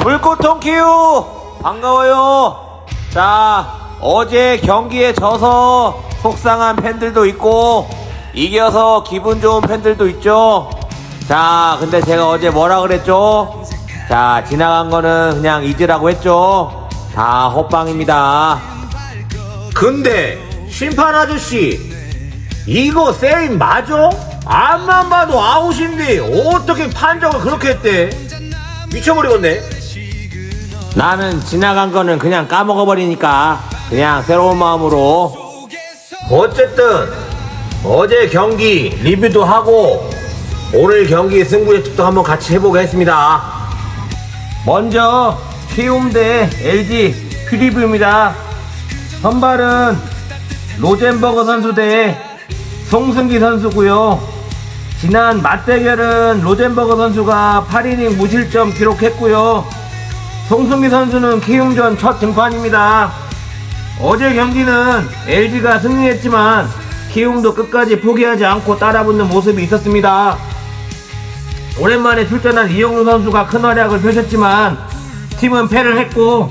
불꽃통 키우 반가워요. 자 어제 경기에 져서 속상한 팬들도 있고 이겨서 기분 좋은 팬들도 있죠. 자 근데 제가 어제 뭐라 그랬죠? 자 지나간 거는 그냥 잊으라고 했죠. 다 호빵입니다. 근데 심판 아저씨 이거 세임 맞아? 앞만 봐도 아웃인데 어떻게 판정을 그렇게 했대? 미쳐버리겠네. 나는 지나간 거는 그냥 까먹어버리니까 그냥 새로운 마음으로 어쨌든 어제 경기 리뷰도 하고 오늘 경기 승부 예측도 한번 같이 해보겠습니다. 먼저 키움 대 LG 퓨리뷰입니다. 선발은 로젠버거 선수 대 송승기 선수고요. 지난 맞대결은 로젠버거 선수가 8이닝 무실점 기록했고요. 송승기 선수는 키움전 첫 등판입니다. 어제 경기는 LG가 승리했지만 키움도 끝까지 포기하지 않고 따라붙는 모습이 있었습니다. 오랜만에 출전한 이영우 선수가 큰 활약을 펼쳤지만 팀은 패를 했고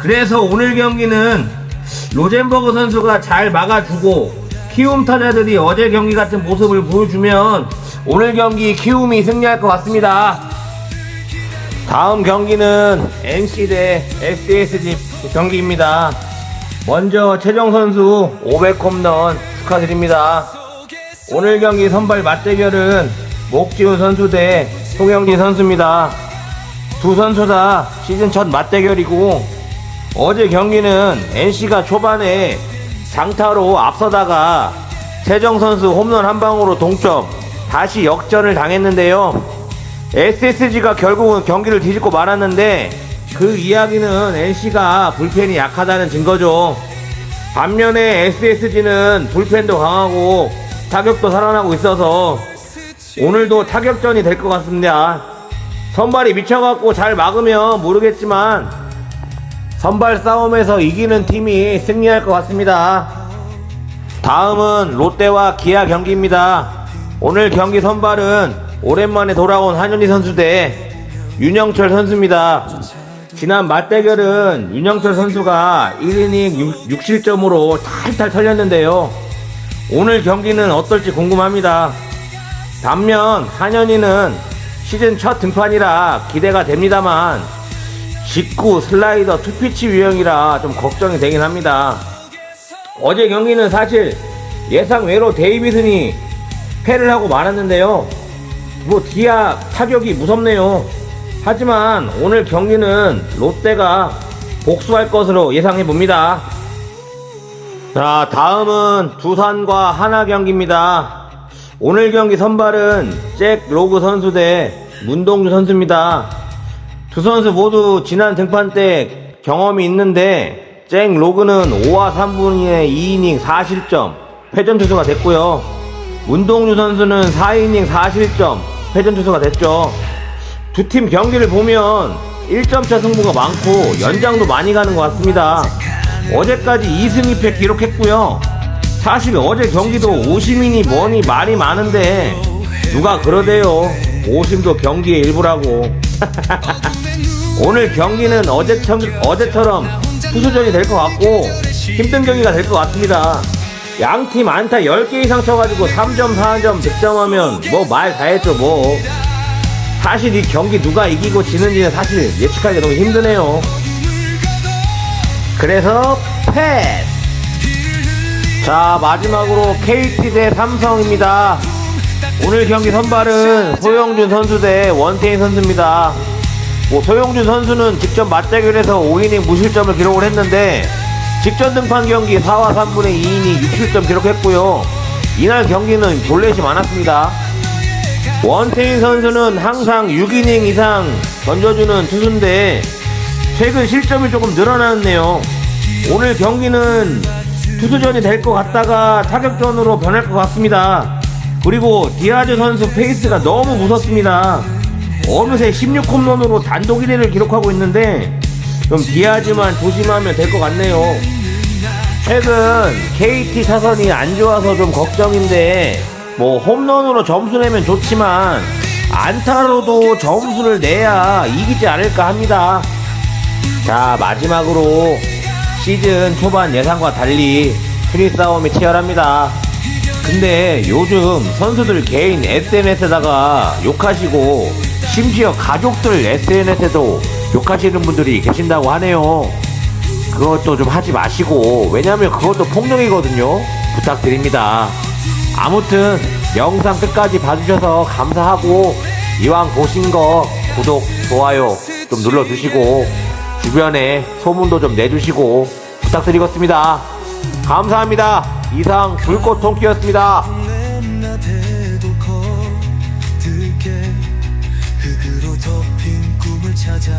그래서 오늘 경기는 로젠버그 선수가 잘 막아주고 키움 타자들이 어제 경기 같은 모습을 보여주면 오늘 경기 키움이 승리할 것 같습니다. 다음 경기는 NC 대 SSG 경기입니다. 먼저 최정 선수 500홈런 축하드립니다. 오늘 경기 선발 맞대결은 목지훈 선수 대 송영진 선수입니다. 두 선수 다 시즌 첫 맞대결이고 어제 경기는 NC가 초반에 장타로 앞서다가 최정 선수 홈런 한 방으로 동점 다시 역전을 당했는데요. SSG가 결국은 경기를 뒤집고 말았는데 그 이야기는 NC가 불펜이 약하다는 증거죠. 반면에 SSG는 불펜도 강하고 타격도 살아나고 있어서 오늘도 타격전이 될 것 같습니다. 선발이 미쳐갖고 잘 막으면 모르겠지만 선발 싸움에서 이기는 팀이 승리할 것 같습니다. 다음은 롯데와 기아 경기입니다. 오늘 경기 선발은 오랜만에 돌아온 한현희 선수 대 윤영철 선수입니다. 지난 맞대결은 윤영철 선수가 1이닝 6실점으로 탈탈 털렸는데요. 오늘 경기는 어떨지 궁금합니다. 반면 한현희는 시즌 첫 등판이라 기대가 됩니다만 직구 슬라이더 투피치 유형이라 좀 걱정이 되긴 합니다. 어제 경기는 사실 예상 외로 데이비슨이 패를 하고 말았는데요. 뭐 디아 타격이 무섭네요. 하지만 오늘 경기는 롯데가 복수할 것으로 예상해 봅니다. 자, 다음은 두산과 하나 경기입니다. 오늘 경기 선발은 잭 로그 선수 대 문동주 선수입니다. 두 선수 모두 지난 등판 때 경험이 있는데 잭 로그는 5와 3분의 2이닝 4실점 패전 투수가 됐고요. 문동주 선수는 4이닝 4실점 패전 투수가 됐죠. 두 팀 경기를 보면 1점차 승부가 많고 연장도 많이 가는 것 같습니다. 어제까지 2승 2패 기록했고요. 사실 어제 경기도 오심이니 뭐니 말이 많은데 누가 그러대요. 오심도 경기의 일부라고. 오늘 경기는 어제처럼, 어제처럼 투수전이 될 것 같고 힘든 경기가 될 것 같습니다. 양 팀 안타 10개 이상 쳐가지고 3점, 4점 득점하면 뭐 말 다 했죠 뭐. 사실 이 경기 누가 이기고 지는지는 사실 예측하기가 너무 힘드네요. 그래서 패스. 자 마지막으로 KT 대 삼성입니다. 오늘 경기 선발은 소영준 선수 대 원태인 선수입니다. 뭐 소영준 선수는 직접 맞대결에서 5이닝 무실점을 기록을 했는데 직전 등판 경기 4와 3분의 2이닝 6실점 기록했고요. 이날 경기는 볼넷이 많았습니다. 원태인 선수는 항상 6이닝 이상 던져주는 투수인데 최근 실점이 조금 늘어났네요. 오늘 경기는 투수전이 될 것 같다가 타격전으로 변할 것 같습니다. 그리고 디아즈 선수 페이스가 너무 무섭습니다. 어느새 16홈런으로 단독 1위를 기록하고 있는데 좀 디아즈만 조심하면 될 것 같네요. 최근 KT 타선이 안 좋아서 좀 걱정인데 뭐 홈런으로 점수 내면 좋지만 안타로도 점수를 내야 이기지 않을까 합니다. 자, 마지막으로 시즌 초반 예상과 달리 순위 싸움이 치열합니다. 근데 요즘 선수들 개인 SNS에다가 욕하시고 심지어 가족들 SNS에도 욕하시는 분들이 계신다고 하네요. 그것도 좀 하지 마시고 왜냐면 그것도 폭력이거든요. 부탁드립니다. 아무튼 영상 끝까지 봐주셔서 감사하고 이왕 보신 거 구독, 좋아요 좀 눌러주시고 주변에 소문도 좀 내주시고 부탁드리겠습니다. 감사합니다. 이상 불꽃 통키였습니다. 거들